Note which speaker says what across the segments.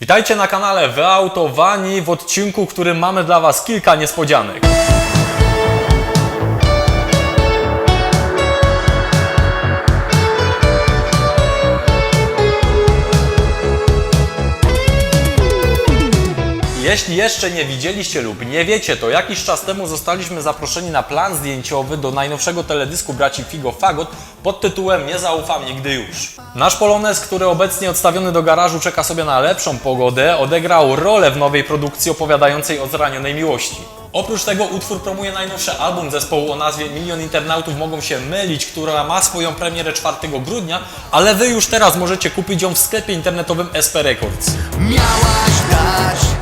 Speaker 1: Witajcie na kanale Wyautowani w odcinku, w którym mamy dla Was kilka niespodzianek. Jeśli jeszcze nie widzieliście lub nie wiecie, to jakiś czas temu zostaliśmy zaproszeni na plan zdjęciowy do najnowszego teledysku braci Figo Fagot pod tytułem Nie zaufam nigdy już. Nasz Polonez, który obecnie odstawiony do garażu czeka sobie na lepszą pogodę, odegrał rolę w nowej produkcji opowiadającej o zranionej miłości. Oprócz tego utwór promuje najnowszy album zespołu o nazwie Milion Internautów Mogą się mylić, która ma swoją premierę 4 grudnia, ale Wy już teraz możecie kupić ją w sklepie internetowym SP Records.
Speaker 2: miałaś dać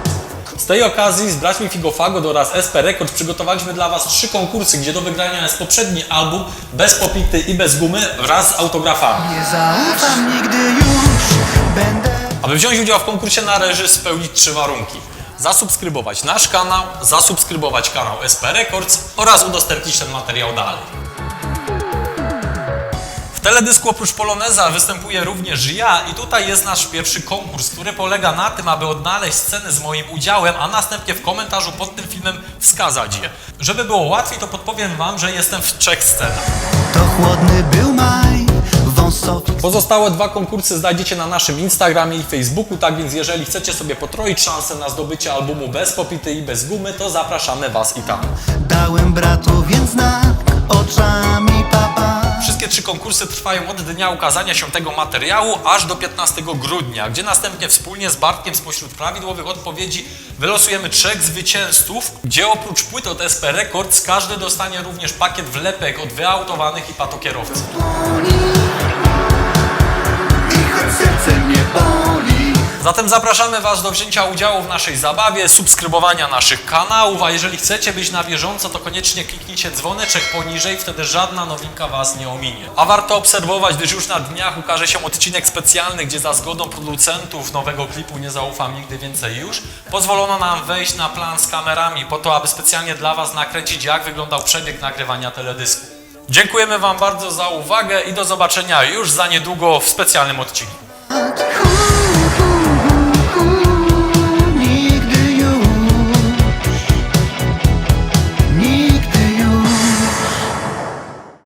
Speaker 1: Z tej okazji z braćmi Figofago oraz SP Records przygotowaliśmy dla Was trzy konkursy, gdzie do wygrania jest poprzedni album bez popity i bez gumy wraz z autografami.
Speaker 2: Nie zaufam nigdy już Będę
Speaker 1: Aby wziąć udział w konkursie należy spełnić trzy warunki. Zasubskrybować nasz kanał, zasubskrybować kanał SP Records oraz udostępnić ten materiał dalej. W teledysku oprócz Poloneza występuję również ja i tutaj jest nasz pierwszy konkurs, który polega na tym, aby odnaleźć sceny z moim udziałem, a następnie w komentarzu pod tym filmem wskazać je. Żeby było łatwiej, to podpowiem Wam, że jestem w trzech scenach.
Speaker 2: To chłodny był maj
Speaker 1: Pozostałe dwa konkursy znajdziecie na naszym Instagramie i Facebooku, tak więc jeżeli chcecie sobie potroić szansę na zdobycie albumu bez popity i bez gumy, to zapraszamy Was i tam.
Speaker 2: Dałem bratu więc znak Oczami papa
Speaker 1: Trzy konkursy trwają od dnia ukazania się tego materiału aż do 15 grudnia, gdzie następnie wspólnie z Bartkiem spośród prawidłowych odpowiedzi wylosujemy trzech zwycięzców, gdzie oprócz płyt od SP Records każdy dostanie również pakiet wlepek od wyautowanych i patokierowców.
Speaker 2: Choć serce mnie boli
Speaker 1: Zatem zapraszamy Was do wzięcia udziału w naszej zabawie, subskrybowania naszych kanałów, a jeżeli chcecie być na bieżąco, to koniecznie kliknijcie dzwoneczek poniżej, wtedy żadna nowinka Was nie ominie. A warto obserwować, gdyż już na dniach ukaże się odcinek specjalny, gdzie za zgodą producentów nowego klipu Nie zaufam nigdy więcej już, pozwolono nam wejść na plan z kamerami po to, aby specjalnie dla Was nakręcić, jak wyglądał przebieg nagrywania teledysku. Dziękujemy Wam bardzo za uwagę i do zobaczenia już za niedługo w specjalnym odcinku.